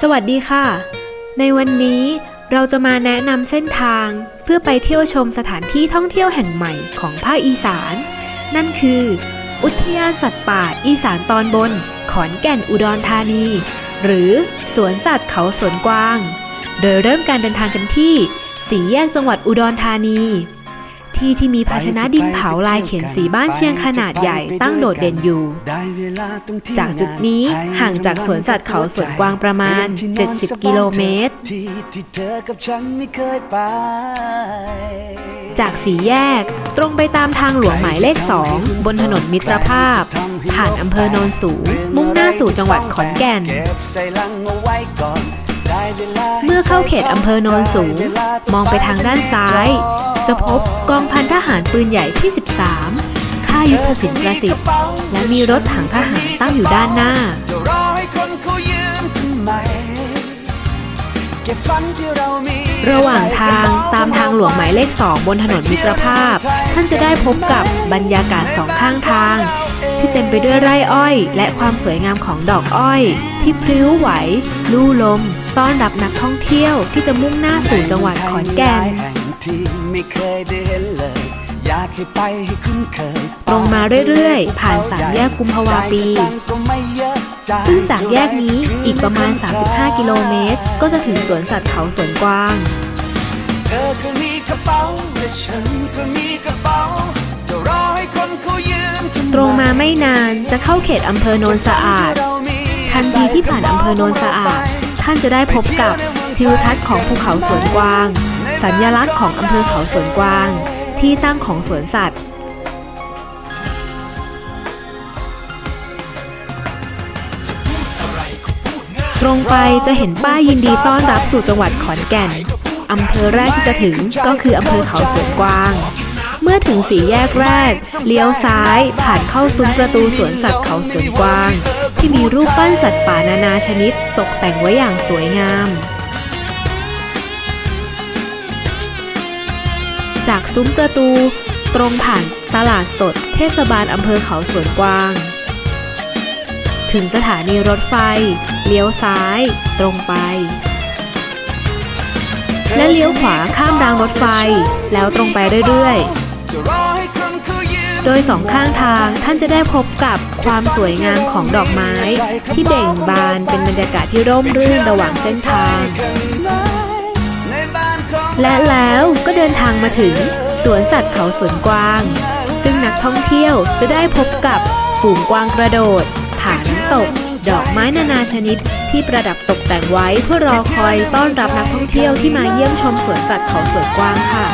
สวัสดีค่ะ ในวันนี้เราจะมาแนะนำเส้นทางเพื่อไปเที่ยวชมสถานที่ท่องเที่ยวแห่งใหม่ของภาคอีสาน นั่นคือ อุทยานสัตว์ป่าอีสานตอนบน ขอนแก่นอุดรธานี หรือสวนสัตว์เขาสวนกวาง โดยเริ่มการเดินทางกันที่สีแยกจังหวัดอุดรธานี ที่ที่มีภาชนะดินเผาลายเขียนสีบ้านเชียงขนาดใหญ่ตั้งโดดเด่นอยู่ จากจุดนี้ห่างจากสวนสัตว์เขาสวนกวางประมาณ 70 กิโลเมตรที่ที่เธอกับฉันไม่เคยไปจากสีแยกตรงไปตามทางหลวงหมายเลข2บนถนนมิตรภาพ ผ่านอำเภอโนนสูง มุ่งหน้าสู่จังหวัดขอนแก่น อเข้าเขตอำเภอโนนสูง มองไปทางด้านซ้าย จะพบกองพันทหารปืนใหญ่ที่ 13 ค่ายยุทธศิลป์ประสิทธิ์ และมีรถถังทหารตั้งอยู่ด้านหน้ารอให้คนเขายืมทำไมเก็บฝันที่เรามีระหว่างทางตามทางหลวงหมายเลข2บนถนนมิตรภาพ ท่านจะได้พบกับบรรยากาศสองข้างทาง ที่เต็มไปด้วยไร่อ้อย และความสวยงามของดอกอ้อย ที่พลิ้วไหว ลู่ลม ต้อนรับนักท่องเที่ยวที่จะมุ่งหน้าสู่จังหวัดขอนแก่นแห่งที่ไม่เคยได้เห็นเลยอยากให้ไปให้คุ้นเคยตรงมาเรื่อยๆ ผ่านสามแยกกุมภาวาปี ซึ่งจากแยกนี้อีกประมาณ 35 กิโลเมตร ก็จะถึงสวนสัตว์เขาสวนกวางเธอก็มีกระเป๋าและฉัน ไม่นานจะเข้าเขตอำเภอโนนสะอาด ทันทีที่ผ่านอำเภอโนนสะอาด ท่านจะได้พบกับทิวทัศน์ของภูเขาสวนกวาง สัญลักษณ์ของอำเภอเขาสวนกวาง ที่ตั้งของสวนสัตว์ ตรงไปจะเห็นป้ายยินดีต้อนรับสู่จังหวัดขอนแก่นอำเภอแรกที่จะถึงก็คืออำเภอเขาสวนกวาง เมื่อถึงสี่แยกแรก เลี้ยวซ้าย ผ่านเข้าซุ้มประตูสวนสัตว์เขาสวนกวาง ที่มีรูปปั้นสัตว์ป่านานาชนิด ตกแต่งไว้อย่างสวยงาม จากซุ้มประตู ตรงผ่านตลาดสด เทศบาลอำเภอเขาสวนกวาง ถึงสถานีรถไฟ เลี้ยวซ้าย ตรงไปและเลี้ยวขวาข้ามรางรถไฟ แล้วตรงไปเรื่อย ๆ โดยสองข้างทางท่านจะได้พบกับความสวยงามของดอกไม้ ที่เบ่งบานเป็นบรรยากาศที่ร่มรื่นระหว่างเส้นทาง และแล้วก็เดินทางมาถึงสวนสัตว์เขาสวนกวาง ซึ่งนักท่องเที่ยวจะได้พบกับฝูงกวางกระโดด ผาน้ำตก ดอกไม้นานาชนิด ที่ประดับตกแต่งไว้เพื่อรอคอยต้อนรับนักท่องเที่ยวที่มาเยี่ยมชมสวนสัตว์เขาสวนกวางค่ะ